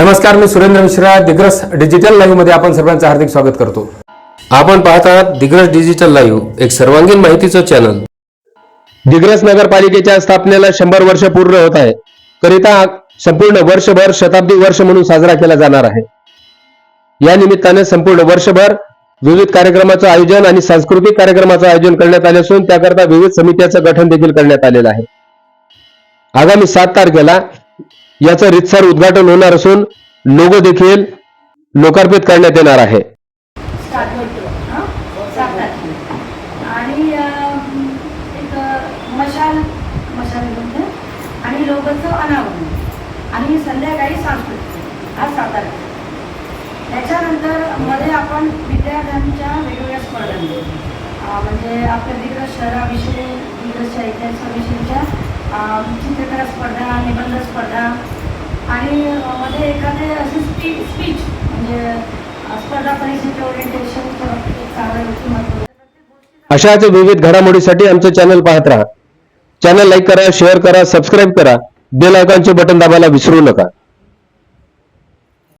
नमस्कार मी सुरेंद्र मिश्रा दिग्रस डिजिटल लाईव्हमध्ये आपण सर्वांचं हार्दिक स्वागत करतो. आपण पाहत आहात दिग्रस डिजिटल लाईव्ह एक सर्वांगीण माहितीचं चॅनल दिग्रस नगरपालिकेच्या स्थापनेला शंभर वर्ष पूर्ण होत आहे. करिता संपूर्ण वर्षभर शताब्दी वर्ष म्हणून साजरा केला जाणार आहे. या निमित्ताने संपूर्ण वर्षभर विविध कार्यक्रमाचं आयोजन आणि सांस्कृतिक कार्यक्रमाचं आयोजन करण्यात आले असून त्याकरता विविध समित्याचं गठन देखील करण्यात आलेलं आहे. आगामी सात तारखेला याचं रितसर उद्घाटन होणार असून लोगो देखील लोकार्पित करण्यात येणार आहे. आणि लोकांचं अनावरण. आणि संध्याकाळी सांस्कृतिक. हा सात त्याच्यानंतरमध्ये आपण विद्यार्थ्यांच्या वेगवेगळ्या स्पर्धा म्हणजे आपल्या दिग्रज शहराविषयी दिग्रजच्या इतिहासाविषयीच्या चित्रकला स्पर्धा आणि मध्ये एखादे असे स्पी स्पीच म्हणजे स्पर्धा परीक्षेचे ओरिएंटेशन अशाच विविध घडामोडीसाठी आमचं चॅनल पाहत राहा. चॅनल लाईक करा शेअर करा सबस्क्राईब करा. बेल आयकॉनचे बटन दाबायला विसरू नका.